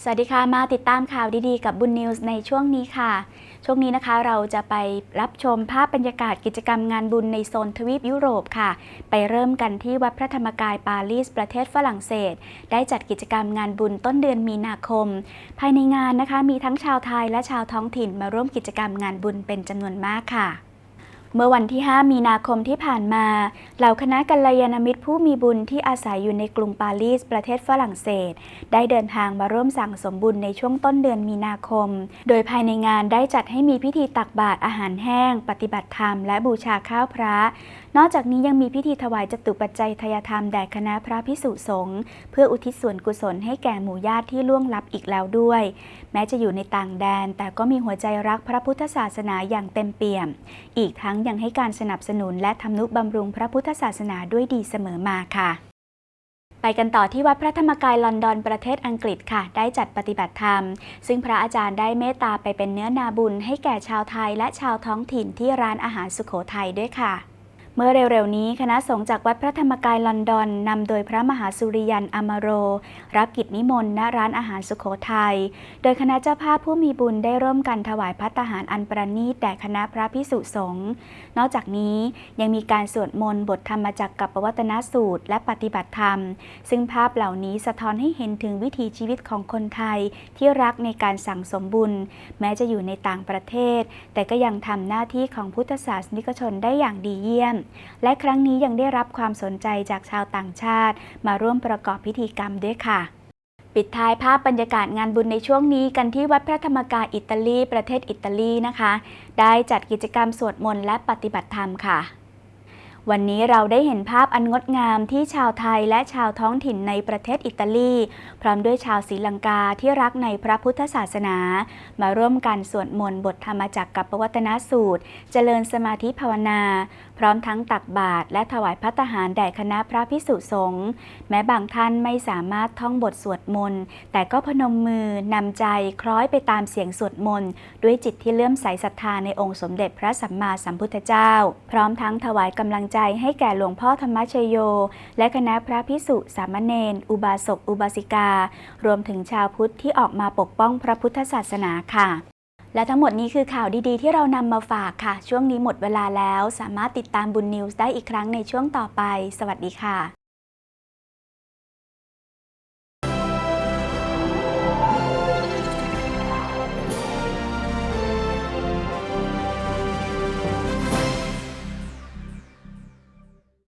สวัสดีค่ะ มาติดตามข่าวดีๆ กับบุญนิวส์ในช่วงนี้ค่ะ ช่วงนี้นะคะเราจะไปรับชมภาพบรรยากาศกิจกรรมงานบุญในโซนทวีปยุโรปค่ะ ไปเริ่มกันที่วัดพระธรรมกายปารีสประเทศฝรั่งเศส ได้จัดกิจกรรมงานบุญต้นเดือนมีนาคม ภายในงานนะคะมีทั้งชาวไทยและชาวท้องถิ่นมาร่วมกิจกรรมงานบุญเป็นจำนวนมากค่ะ เมื่อวันที่ 5 มีนาคมที่ผ่านมา เหล่าคณะกัลยาณมิตรผู้มีบุญที่อาศัยอยู่ในกรุงปารีสประเทศฝรั่งเศส ได้เดินทางมาร่วมสั่งสมบุญในช่วงต้นเดือนมีนาคม โดยภายในงานได้จัดให้มีพิธีตักบาตรอาหารแห้ง ปฏิบัติธรรมและบูชาข้าวพระ นอกจากนี้ยังมีพิธีถวายจตุปัจจัยทายธรรมแด่คณะพระพิสุสงฆ์เพื่ออุทิศส่วนกุศลให้แก่หมู่ญาติที่ล่วงลับอีกแล้วด้วย แม้จะอยู่ในต่างแดน แต่ก็มีหัวใจรักพระพุทธศาสนาอย่างเต็มเปี่ยม อีกทั้งยังให้การสนับสนุนและทำนุบำรุงพระพุทธศาสนาด้วยดีเสมอมาค่ะ ไปกันต่อที่วัดพระธรรมกายลอนดอนประเทศอังกฤษค่ะ ได้จัดปฏิบัติธรรม ซึ่งพระอาจารย์ได้เมตตาไปเป็นเนื้อนาบุญให้แก่ชาวไทยและชาวท้องถิ่นที่ร้านอาหารสุขโขทัยด้วยค่ะ เมื่อเร็วๆนี้คณะสงฆ์จากวัดพระธรรมกายลอนดอนนำโดยพระมหาสุริยันอมาโร รับกิจนิมนต์ณร้านอาหารสุขโขทัย โดยคณะเจ้าภาพผู้มีบุญได้ร่วมกันถวายพัตตาหารอันประณีตแด่คณะพระพิสุสงฆ์ นอกจากนี้ยังมีการสวดมนต์บทธรรมจักรกับปวัตนสูตร และปฏิบัติธรรม ซึ่งภาพเหล่านี้สะท้อนให้เห็นถึงวิถีชีวิตของคนไทยที่รักในการสั่งสมบุญ แม้จะอยู่ในต่างประเทศ แต่ก็ยังทำหน้าที่ของพุทธศาสนิกชนได้อย่างดีเยี่ยมและครั้งนี้ยังได้รับความสนใจจากชาวต่างชาติ มาร่วมประกอบพิธีกรรมด้วยค่ะปิดท้ายภาพบรรยากาศงานบุญในช่วงนี้กันที่วัดพระธรรมกายอิตาลีประเทศอิตาลีนะคะ ได้จัดกิจกรรมสวดมนต์และปฏิบัติธรรมค่ะ วันนี้เราได้เห็นภาพอันงดงามที่ชาวไทยและชาวท้องถิ่นในประเทศอิตาลี พร้อมด้วยชาวศรีลังกาที่รักในพระพุทธศาสนา มาร่วมกันสวดมนต์บทธรรมจักรกับปวัตนสูตร เจริญสมาธิภาวนา พร้อมทั้งตักบาตรและถวายพัตตาหารแด่คณะพระพิสุสงฆ์แม้บางท่านไม่สามารถท่องบทสวดมนต์แต่ก็พนมมือนำใจคล้อยไปตามเสียงสวดมนต์ด้วยจิตที่เลื่อมใสศรัทธาในองค์สมเด็จพระสัมมาสัมพุทธเจ้า พร้อมทั้งถวายกำลังใจให้แก่หลวงพ่อธรรมชโย และคณะพระพิสุสามเณรอุบาสกอุบาสิกา รวมถึงชาวพุทธที่ออกมาปกป้องพระพุทธศาสนาค่ะ และทั้งหมดนี้คือข่าวดีๆ ที่เรานำมาฝากค่ะ ช่วงนี้หมดเวลาแล้ว สามารถติดตามบุญนิวส์ได้อีกครั้งในช่วงต่อไป สวัสดีค่ะ